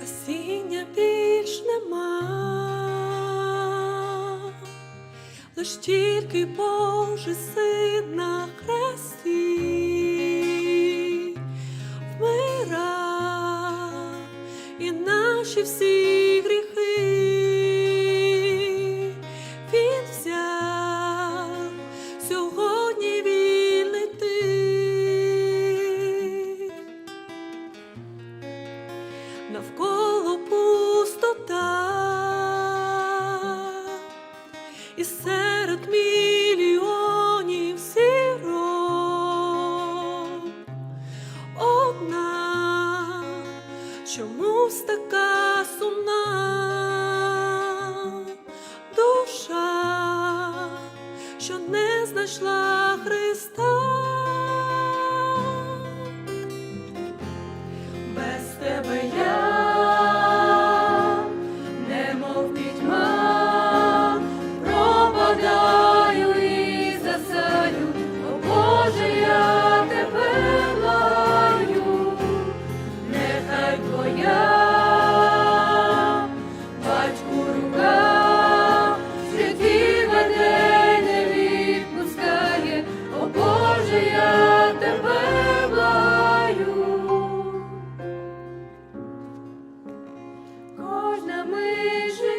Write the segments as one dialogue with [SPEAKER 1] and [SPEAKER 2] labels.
[SPEAKER 1] спасіння більш нема, лиш тільки Божий син на хресті. Вмира і наші всі і серед мільйонів зірок одна чомусь така сумна душа, що не знайшла Христа. Кожна мить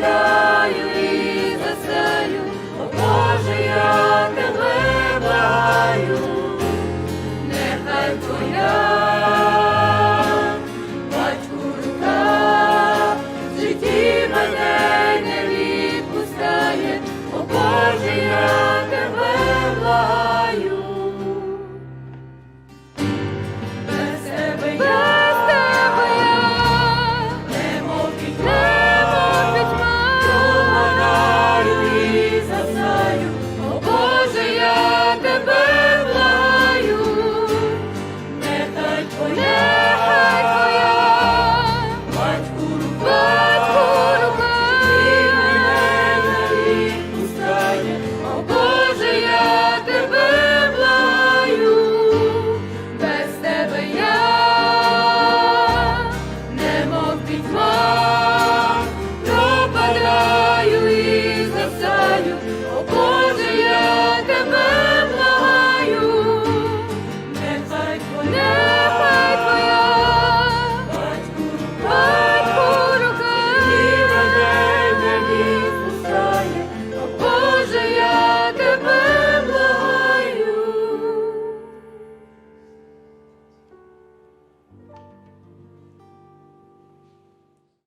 [SPEAKER 1] благаю і застаю о Боже, я тебе благаю, нехай твоя.